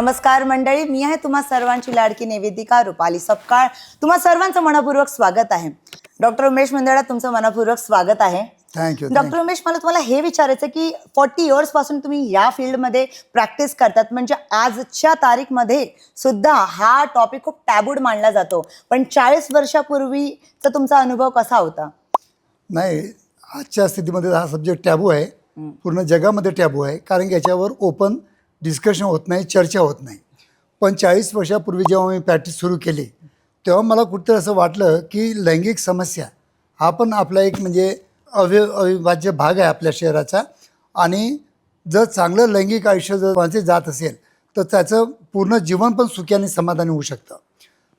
नमस्कार मंडळी मी आहे तुम्हा सर्वांची लाडकी निवेदिका रुपाली सपकाळ. तुम्हा सर्वांचं मनपूर्वक स्वागत आहे. डॉक्टर उमेश मंडळात तुमचं मनपूर्वक स्वागत आहे. थँक्यू डॉक्टर उमेश मला तुम्हाला हे विचारायचं की फॉर्टी इयर्सपासून तुम्ही या फील्डमध्ये प्रॅक्टिस करतात. म्हणजे आजच्या तारीखमध्ये सुद्धा हा टॉपिक खूप टॅबूड मानला जातो. पण चाळीस वर्षापूर्वीचा तुमचा अनुभव कसा होता? नाही आजच्या स्थितीमध्ये हा सब्जेक्ट टॅबू आहे. पूर्ण जगामध्ये टॅबू आहे. कारण की याच्यावर ओपन डिस्कशन होत नाही चर्चा होत नाही. पण चाळीस वर्षापूर्वी जेव्हा मी प्रॅक्टिस सुरू केली तेव्हा मला कुठेतरी असं वाटलं की लैंगिक समस्या हा पण आपला एक म्हणजे अवि अविभाज्य भाग आहे आपल्या शहराचा आणि जर चांगलं लैंगिक आयुष्य जर माणसे जात असेल तर त्याचं पूर्ण जीवन पण सुखी आणि समाधानी होऊ शकतं.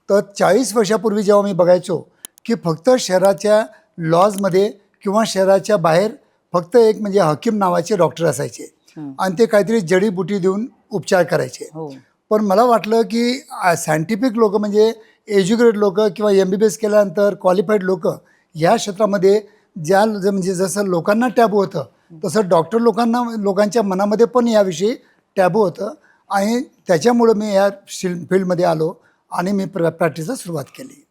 तर चाळीस वर्षापूर्वी जेव्हा मी बघायचो की फक्त शहराच्या लॉजमध्ये किंवा शहराच्या बाहेर फक्त एक म्हणजे हकीम नावाचे डॉक्टर असायचे. आणि ते काहीतरी जडीबुटी देऊन उपचार करायचे. हो. पण मला वाटलं की सायंटिफिक लोक म्हणजे एज्युकेटेड लोक किंवा एम बी बी एस केल्यानंतर क्वालिफाईड लोक या क्षेत्रामध्ये ज्या म्हणजे जसं लोकांना टॅबू होतं तसं डॉक्टर लोकांना लोकांच्या मनामध्ये पण याविषयी टॅबू होतं. आणि त्याच्यामुळं मी या फील्डमध्ये आलो आणि मी प्र प्रॅक्टिसला सुरुवात केली.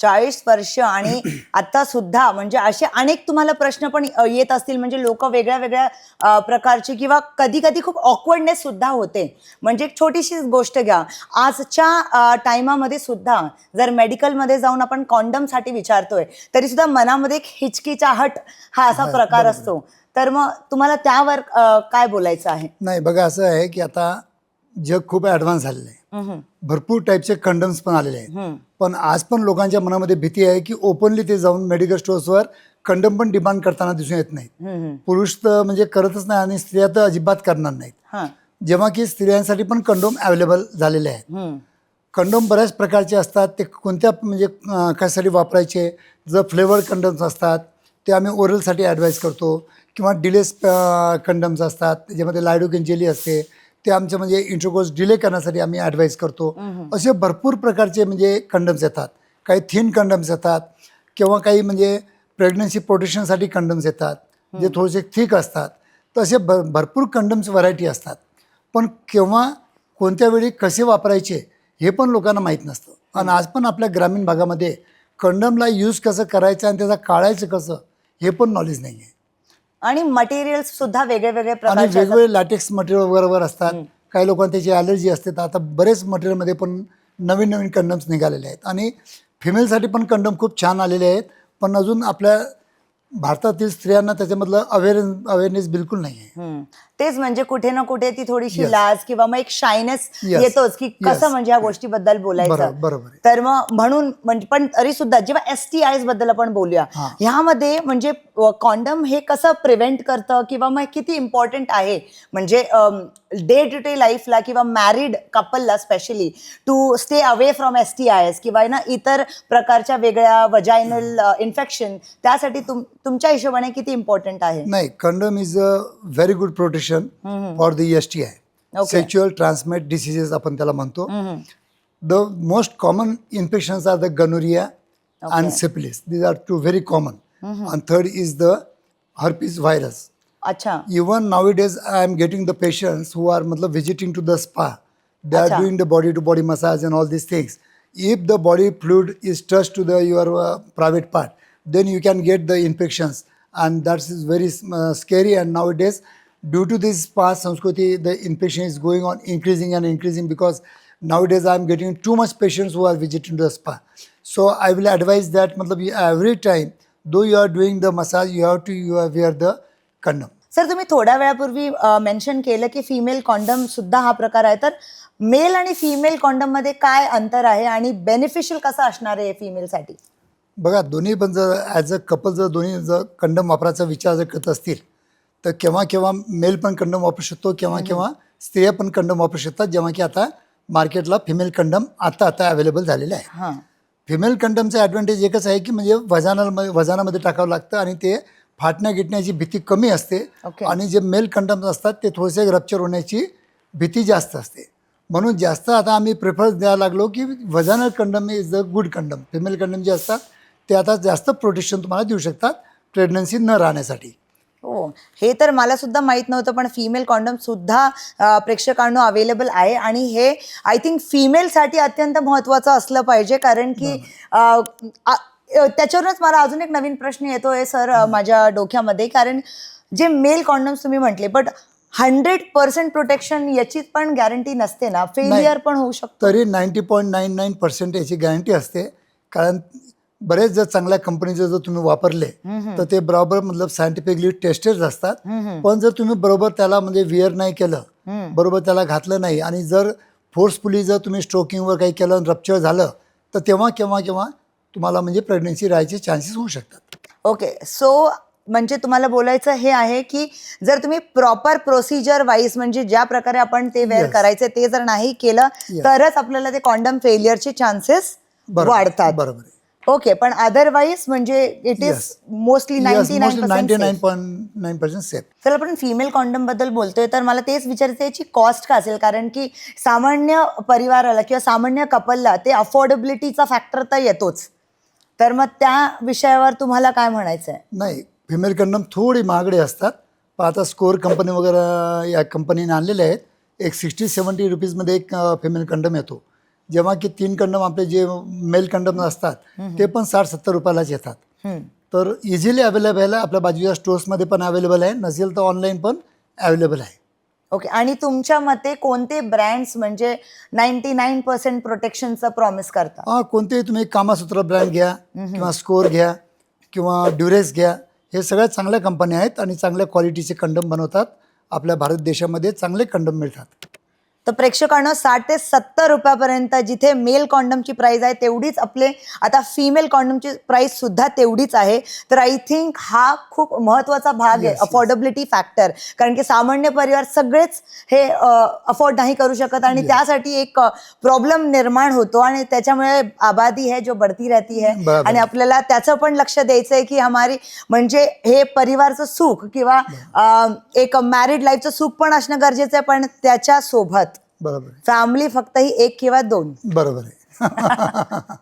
चाळीस वर्ष आणि आता सुद्धा म्हणजे असे अनेक तुम्हाला प्रश्न पण येत असतील. म्हणजे लोक वेगळ्या वेगळ्या प्रकारचे किंवा कधी कधी खूप ऑकवर्डनेस सुद्धा होते. म्हणजे एक छोटीशी गोष्ट घ्या. आजच्या टायमामध्ये सुद्धा जर मेडिकलमध्ये जाऊन आपण कॉन्डमसाठी विचारतोय तरी सुद्धा मनामध्ये एक हिचकिचाहट हा असा प्रकार. असतो. तर मग तुम्हाला त्यावर काय बोलायचं आहे? नाही बघा असं आहे की आता जग खूप ॲडव्हान्स झालेलं आहे. भरपूर टाईपचे कंडम्स पण आलेले आहेत. पण आज पण लोकांच्या मनामध्ये भीती आहे की ओपनली ते जाऊन मेडिकल स्टोअर्सवर कंडम पण डिमांड करताना दिसून येत नाहीत. पुरुष तर म्हणजे करतच नाही आणि स्त्रिया तर अजिबात करणार नाहीत. हा, जेव्हा की स्त्रियांसाठी पण कंडोम अवेलेबल झालेले आहेत. कंडोम बऱ्याच प्रकारचे असतात ते कोणत्या म्हणजे कशासाठी वापरायचे जर फ्लेवर्ड कंडम्स असतात ते आम्ही ओरलसाठी ॲडवाईस करतो. किंवा डिलेस कंडम्स असतात त्याच्यामध्ये लायडोकेन जेली असते ते आमचं म्हणजे इंटरकोर्स डिले करण्यासाठी आम्ही ॲडवाईस करतो. असे भरपूर प्रकारचे म्हणजे कंडम्स येतात. काही थिन कंडम्स येतात किंवा काही म्हणजे प्रेग्नन्सी प्रोटेक्शनसाठी कंडम्स येतात जे थोडेसे थिक असतात. तर असे भर भरपूर कंडम्स व्हरायटी असतात. पण केव्हा कोणत्या वेळी कसे वापरायचे हे पण लोकांना माहीत नसतं. आणि आज पण आपल्या ग्रामीण भागामध्ये कंडमला यूज कसं करायचं आणि त्याचा काढायचं कसं हे पण नॉलेज नाही आहे आणि मटेरियल्स सुद्धा वेगळे वेगळे आणि प्रकारचे असतात. वेगवेगळे लॅटेक्स मटेरियल बरोबर असतात. काही लोकांना त्याची ॲलर्जी असते तर आता बरेच मटेरियलमध्ये पण नवीन नवीन कंडम्स निघालेले आहेत. आणि फिमेलसाठी पण कंडम खूप छान आलेले आहेत. पण अजून आपल्या भारतातील स्त्रियांना त्याच्यामधलं अवेअर अवेअरनेस बिलकुल नाही आहे हम्म. तेच म्हणजे कुठे ना कुठे ती थोडीशी Yes. लाज किंवा मग एक शायनेस Yes. येतोच की कसं Yes. म्हणजे या गोष्टीबद्दल बोलायचं बरोबर बरोबर आहे तर मग म्हणून म्हणजे पण तरी सुद्धा जेव्हा एस टी आयजबद्दल आपण बोलूया हा. ह्यामध्ये म्हणजे कॉन्डम हे कसं प्रिव्हेंट करतं किंवा मग किती इम्पॉर्टंट आहे म्हणजे डे टू डे लाईफला किंवा married कपलला specially to stay away from S T I S किंवा ना इतर प्रकारच्या वेगळ्या वजायनल इन्फेक्शन त्यासाठी तुम तुमच्या हिशोबाने किती इम्पॉर्टंट आहे? नाही condom is a very good protection for the S T I sexual transmit diseases आपण त्याला म्हणतो. The most common infection are the gonorrhoea and syphilis these are two very common and third is the herpes virus अच्छा. Even now it is I am getting the patients who are मतलब visiting to the spa they are doing the body to body massage and all these things if the body fluid is touch to the your private part then you can get the infections and that is very uh, scary and nowadays due to this past sanskriti the infection is going on increasing and increasing because nowadays I'm getting too much patients who are visiting the spa so i will advise that matlab, every time though you are doing the massage you have to you have wear the condom sir तुम्ही थोड्या वेळापूर्वी mention केलं की female condom सुद्धा हा प्रकार आहे तर मेल आणि फिमेल कॉन्डममध्ये काय अंतर आहे आणि बेनिफिशियल कसं असणार आहे फिमेलसाठी बघा दोन्ही पण जर ॲज अ कपल जर दोन्ही जर कंडम वापरायचा विचार जर करत असतील तर केव्हा केव्हा मेल पण कंडम वापरू शकतो केव्हा केव्हा स्त्रिया पण कंडम वापरू शकतात. जेव्हा की आता मार्केटला फिमेल कंडम आता आता अवेलेबल झालेलं आहे. हां. फिमेल कंडमचं ॲडव्हान्टेज एकच आहे की म्हणजे वजनामध्ये वजनामध्ये टाकावं लागतं आणि ते फाटण्या गिटण्याची भीती कमी असते Okay. आणि जे मेल कंडम्स असतात ते थोडेसे रप्चर होण्याची भीती जास्त असते. म्हणून जास्त आता आम्ही प्रेफरन्स द्यायला लागलो की vaginal condom is the good condom female condom जे असतात ते आता जास्त प्रोटेक्शन तुम्हाला देऊ शकतात प्रेग्नन्सी न राहण्यासाठी. हो हे तर मला सुद्धा माहीत नव्हतं पण फिमेल कॉन्डम सुद्धा प्रेक्षकांनो अवेलेबल आहे आणि हे आय थिंक फिमेलसाठी अत्यंत महत्वाचं असलं पाहिजे कारण की आ- अ, त्याच्यावरूनच मला अजून एक नवीन प्रश्न येतोय सर अ, माझ्या डोक्यामध्ये. कारण जे मेल कॉन्डम्स तुम्ही म्हटले बट हंड्रेड पर्सेंट प्रोटेक्शन याची पण गॅरंटी नसते ना. फेलियर पण होऊ शकतो. तरी ninety point nine nine percent याची गॅरंटी असते. कारण बरेच जर चांगल्या कंपनीचे जर तुम्ही वापरले तर ते बरोबर मतलब सायंटिफिकली टेस्टेड असतात. पण जर तुम्ही बरोबर त्याला म्हणजे विअर नाही केलं बरोबर त्याला घातलं नाही आणि जर फोर्सफुली जर तुम्ही स्ट्रोकिंगवर काही केलं रप्चर झालं तर तेव्हा केव्हा केव्हा तुम्हाला म्हणजे प्रेग्नन्सी राहायचे चान्सेस होऊ शकतात. ओके सो म्हणजे तुम्हाला बोलायचं हे आहे की जर तुम्ही प्रॉपर प्रोसिजर वाईज म्हणजे ज्या प्रकारे आपण ते वेअर Yes. करायचे ते जर नाही केलं Yes. तरच आपल्याला ते कॉन्डम फेलियरचे चान्सेस बरोबर वाढतात. बरोबर. ओके पण अदरवाईज म्हणजे it is Yes. Mostly ninety nine nine point nine percent safe आपण फिमेल कॉन्डमबद्दल बोलतोय तर मला तेच विचारायचं याची कॉस्ट का असेल? कारण की सामान्य परिवाराला किंवा सामान्य कपलला ते अफोर्डेबिलिटीचा फॅक्टर तर येतोच. तर मग त्या विषयावर तुम्हाला काय म्हणायचं आहे नाही फिमेल कंडम थोडी महागडे असतात. पण आता स्कोअर कंपनी वगैरे या कंपनीने आणलेले आहेत. एक सिक्स्टी सेवन्टी रुपीजमध्ये एक फिमेल कंडम येतो. जेव्हा की तीन कंडम आपले जे मेल कंडम असतात ते पण साठ सत्तर रुपयालाच येतात. तर इझिली अवेलेबल आहे आपल्या बाजूच्या स्टोर्समध्ये पण अवेलेबल आहे नसेल तर ऑनलाईन पण अवेलेबल आहे. ओके आणि तुमच्या मते कोणते ब्रँड्स म्हणजे नाईन्टी नाईन पर्सेंट प्रोटेक्शनचं प्रॉमिस करतात हा कोणतेही तुम्ही कामासूत्र ब्रँड घ्या किंवा स्कोअर घ्या किंवा ड्युरेक्स घ्या हे सगळ्या चांगल्या कंपन्या आहेत आणि चांगल्या क्वालिटीचे कंडम बनवतात. आपल्या भारत देशामध्ये चांगले कंडम मिळतात. तर प्रेक्षकांना साठ ते सत्तर रुपयापर्यंत जिथे मेल कॉन्डमची प्राइस आहे तेवढीच आपले आता फिमेल कॉन्डमची प्राइस सुद्धा तेवढीच आहे तर आय थिंक हा खूप महत्त्वाचा भाग आहे. अफोर्डेबिलिटी फॅक्टर कारण की सामान्य परिवार सगळेच हे अफोर्ड नाही करू शकत आणि त्यासाठी एक प्रॉब्लेम निर्माण होतो आणि त्याच्यामुळे आबादी है जो बढ़ती रहती है. आणि आपल्याला त्याचं पण लक्ष द्यायचं आहे की हमारी म्हणजे हे परिवारचं सुख किंवा एक मॅरिड लाईफचं सुख पण असणं गरजेचं आहे पण त्याच्या सोबत बरोबर फॅमिली फक्त ही एक किंवा दोन. बरोबर आहे.